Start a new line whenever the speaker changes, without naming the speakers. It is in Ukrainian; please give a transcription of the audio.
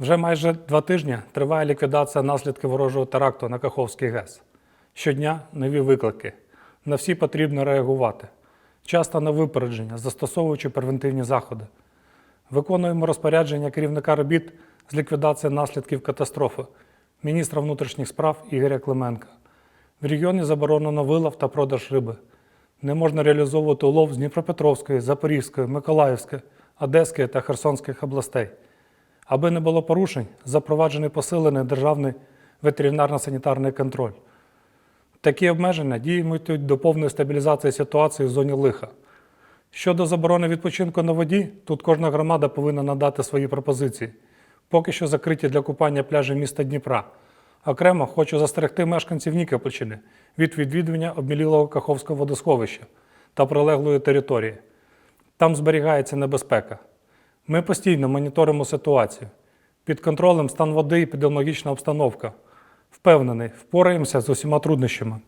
Вже майже два тижні триває ліквідація наслідків ворожого теракту на Каховський ГЕС. Щодня нові виклики. На всі потрібно реагувати. Часто на випередження, застосовуючи превентивні заходи. Виконуємо розпорядження керівника робіт з ліквідації наслідків катастрофи міністра внутрішніх справ Ігоря Клименка. В регіоні заборонено вилов та продаж риби. Не можна реалізовувати улов з Дніпропетровської, Запорізької, Миколаївської, Одеської та Херсонських областей. Аби не було порушень, запроваджений посилений державний ветеринарно-санітарний контроль. Такі обмеження діятимуть до повної стабілізації ситуації в зоні лиха. Щодо заборони відпочинку на воді, тут кожна громада повинна надати свої пропозиції. Поки що закриті для купання пляжі міста Дніпра. Окремо хочу застерегти мешканців Нікопольщини від відвідування обмілілого Каховського водосховища та прилеглої території. Там зберігається небезпека. Ми постійно моніторимо ситуацію. Під контролем стан води і епідеміологічна обстановка. Впевнений, впораємося з усіма труднощами.